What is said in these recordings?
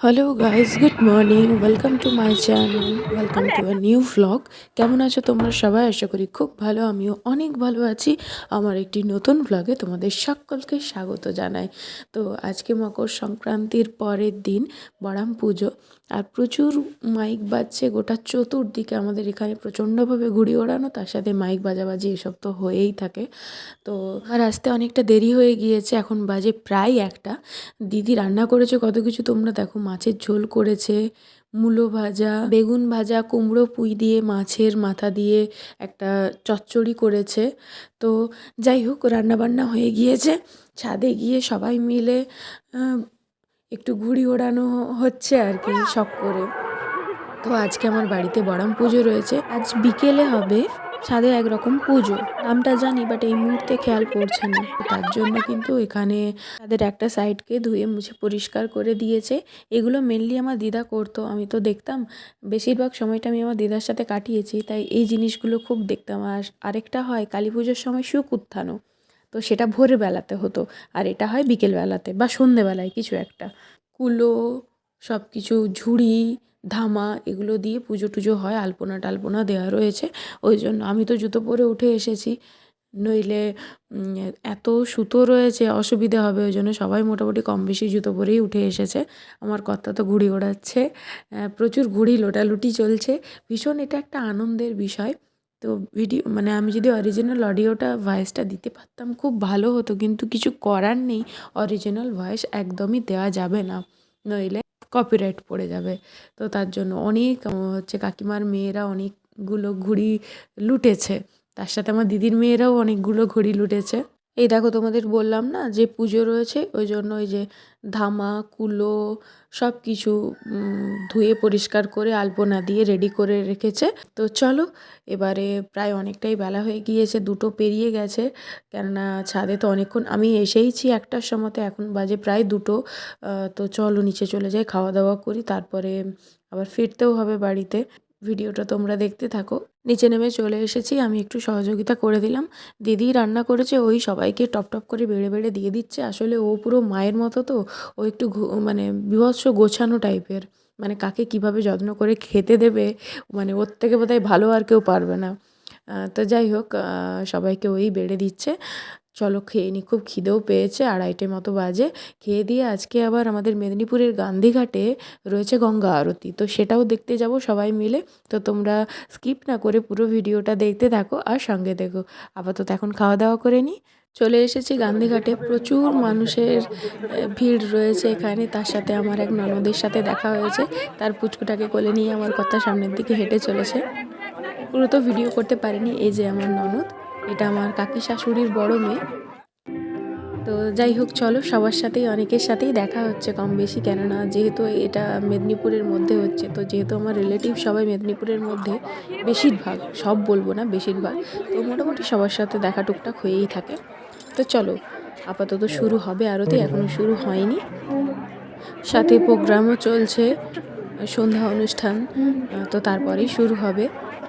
Hello guys good morning welcome to my channel welcome to a new vlog কেমন আছো তোমরা সবাই? আশা করি খুব ভালো। আমিও অনেক ভালো আছি। আমার একটি নতুন ভ্লগে তোমাদের সকলকে স্বাগত জানাই। তো আজকে মকর সংক্রান্তির পরের দিন বড়াম পুজো। আর প্রচুর মাইক বাজছে। গোটা চতুর্দিকে আমাদের এখানে প্রচণ্ডভাবে ঘুড়ি ওড়ানো। তার সাথে মাইক বাজাবাজি এসব তো হয়েই থাকে। তো আর আসতে অনেকটা দেরি হয়ে গিয়েছে। এখন বাজে প্রায় একটা। দিদি রান্না করেছে কত কিছু তোমরা দেখো। মাছের ঝোল করেছে। মূলো ভাজা, বেগুন ভাজা, কুমড়ো পুঁই দিয়ে মাছের মাথা দিয়ে একটা চচ্চড়ি করেছে। তো যাই হোক, রান্নাবান্না হয়ে গিয়েছে। ছাদে গিয়ে সবাই মিলে একটু ঘুড়ি ওড়ানো হচ্ছে আর কি শখ করে। তো আজকে আমার বাড়িতে বড়াম পুজো রয়েছে। আজ বিকেলে হবে। ছাদে একরকম পুজো। নামটা জানি বাট এই মুহূর্তে খেয়াল পড়ছে না। তার জন্য কিন্তু এখানে তাদের একটা সাইডকে ধুয়ে মুছে পরিষ্কার করে দিয়েছে। এগুলো মেনলি আমার দিদা করতো, আমি তো দেখতাম। বেশিরভাগ সময়টা আমি আমার দিদার সাথে কাটিয়েছি, তাই এই জিনিসগুলো খুব দেখতাম। আর আরেকটা হয়, কালী পুজোর সময় সুখ উত্থানও তো সেটা ভোরবেলাতে হতো। আর এটা হয় বিকেলবেলাতে বা সন্ধেবেলায় কিছু একটা। কুলো সব কিছু ঝুড়ি ধামা এগুলো দিয়ে পুজো টুজো হয়, আলপনা টালপনা দেওয়া রয়েছে। ওই জন্য আমি তো জুতো পরে উঠে এসেছি। নইলে এত সুতো রয়েছে, অসুবিধে হবে। ওই জন্য সবাই মোটামুটি কম বেশি জুতো পরেই উঠে এসেছে। আমার কর্তা তো ঘুড়ি ওড়াচ্ছে। প্রচুর ঘুড়ি লোটালুটি চলছে। ভীষণ এটা একটা আনন্দের বিষয়। তো ভিডিও মানে আমি যদি অরিজিনাল অডিওটা ভয়েসটা দিতে পারতাম, খুব ভালো হতো। কিন্তু কিছু করার নেই। অরিজিনাল ভয়েস একদমই দেওয়া যাবে না। নইলে কপিরাইট পড়ে যাবে। তো তার জন্য অনেক হচ্ছে কাকিমার মেয়েরা অনেকগুলো ঘুড়ি লুটেছে। তার সাথে আমার দিদির মেয়েরাও অনেকগুলো ঘুড়ি লুটেছে। এই দেখো তোমাদের বললাম না যে পুজো রয়েছে, ওই জন্য ওই যে ধামা, কুলো সব কিছু ধুয়ে পরিষ্কার করে আলপনা দিয়ে রেডি করে রেখেছে। তো চলো, এবারে প্রায় অনেকটাই বেলা হয়ে গিয়েছে, দুটো পেরিয়ে গেছে, কেননা ছাদে তো অনেকক্ষণ, আমি এসেইছি একটার সময়তে, এখন বাজে প্রায় দুটো তো চলো নিচে চলে যাই, খাওয়া দাওয়া করি, তারপরে আবার ফিরতেও হবে বাড়িতে। ভিডিওটা তোমরা দেখতে থাকো। নিচে নেমে চলে এসেছি, আমি একটু সহযোগিতা করে দিলাম। দিদি রান্না করেছে, ওই সবাইকে টপ টপ করে বেড়ে বেড়ে দিয়ে দিচ্ছে। আসলে ও পুরো মায়ের মতো তো, ও একটু মানে বিভৎস গোছানো টাইপের। মানে কাকে কীভাবে যত্ন করে খেতে দেবে মানে ওর থেকে বোধহয় ভালো আর কেউ পারবে না। তো যাই হোক সবাইকে ওই বেড়ে দিচ্ছে। চলো খেয়ে নি। খুব খিদেও পেয়েছে, আড়াইটে মতো বাজে। খেয়ে দিয়ে আজকে আবার আমাদের মেদিনীপুরের গান্ধীঘাটে রয়েছে গঙ্গা আরতি। তো সেটাও দেখতে যাব সবাই মিলে। তো তোমরা স্কিপ না করে পুরো ভিডিওটা দেখতে থাকো আর সঙ্গে দেখো। আপাতত এখন খাওয়া দাওয়া করে নিই চলে এসেছি গান্ধীঘাটে। প্রচুর মানুষের ভিড় রয়েছে এখানে। তার সাথে আমার এক ননদের সাথে দেখা হয়েছে। তার পুচকুটাকে কোলে নিয়ে আমার কথা সামনের দিকে হেঁটে চলেছে। পুরো তো ভিডিও করতে পারিনি। এই যে আমার ননদ। এটা আমার কাকি শাশুড়ির বড় মেয়ে। তো যাই হোক, চলো, সবার সাথেই, অনেকের সাথেই দেখা হচ্ছে কম বেশি। কেননা, যেহেতু এটা মেদিনীপুরের মধ্যে হচ্ছে, তো যেহেতু আমার রিলেটিভ সবাই মেদিনীপুরের মধ্যে বেশিরভাগ, সব বলব না বেশিরভাগ, তো মোটামুটি সবার সাথে দেখা টুকটাক হয়েই থাকে। তো চলো, আপাতত শুরু হবে, আরতি এখনও শুরু হয়নি। সাথে প্রোগ্রামও চলছে, সন্ধ্যা অনুষ্ঠান তো তারপরেই শুরু হবে।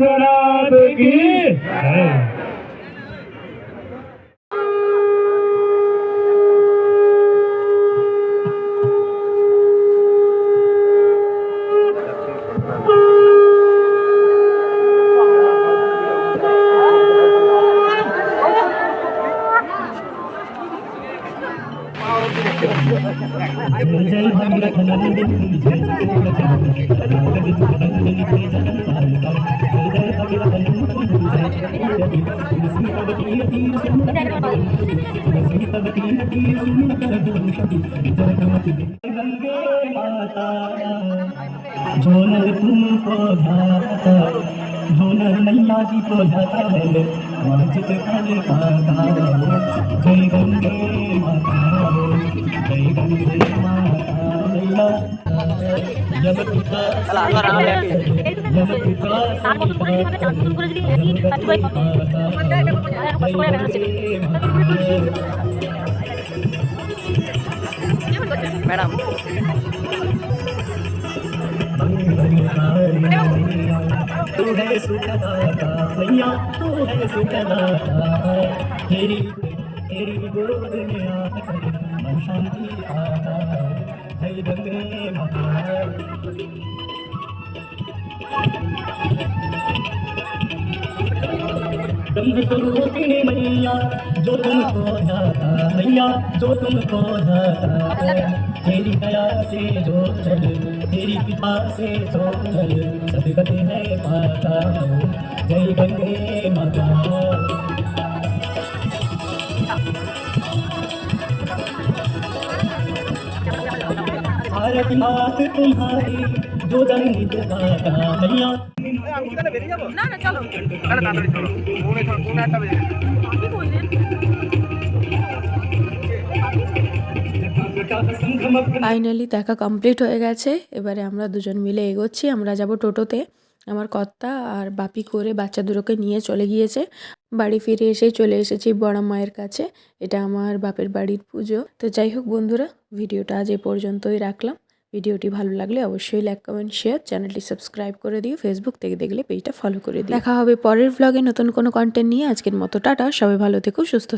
विश्वनाथ की जय। you. झोलर तुमको ध्याता झोलर नैया जी को ध्याता है मस्जिद कल का जय गंगे माता जय गंगे माता नैया ম্যাডাম तू है सुखदाता मैया तू है सुखदाता तेरी तेरी गोद में आकर मन शांति पाता जय गंगे माता मैया जो तुमको जाता मैया जो तुमको जाता तेरी दया से जो चल तेरी कृपा से जो चल सदगति है पाता जय गंगे ফাইনালি দেখা কমপ্লিট হয়ে গেছে। এবারে আমরা দুজন মিলে এগোচ্ছি। আমরা যাব টোটোতে। আমার কর্তা আর বাপি করে বাচ্চা দুটোকে নিয়ে চলে গিয়েছে। বাড়ি ফিরে এসেই চলে এসেছি বড় মায়ের কাছে। এটা আমার বাপের বাড়ির পুজো। তো যাই হোক বন্ধুরা, ভিডিওটা আজ এ পর্যন্তই রাখলাম। ভিডিওটি ভালো লাগলে অবশ্যই লাইক, কমেন্ট, শেয়ার, চ্যানেলটি সাবস্ক্রাইব করে দিও। ফেসবুক থেকে দেখলে পেজটা ফলো করে দিই দেখা হবে পরের ভ্লগে নতুন কোনো কন্টেন্ট নিয়ে। আজকের মতো টাটা। সবাই ভালো থেকো, সুস্থ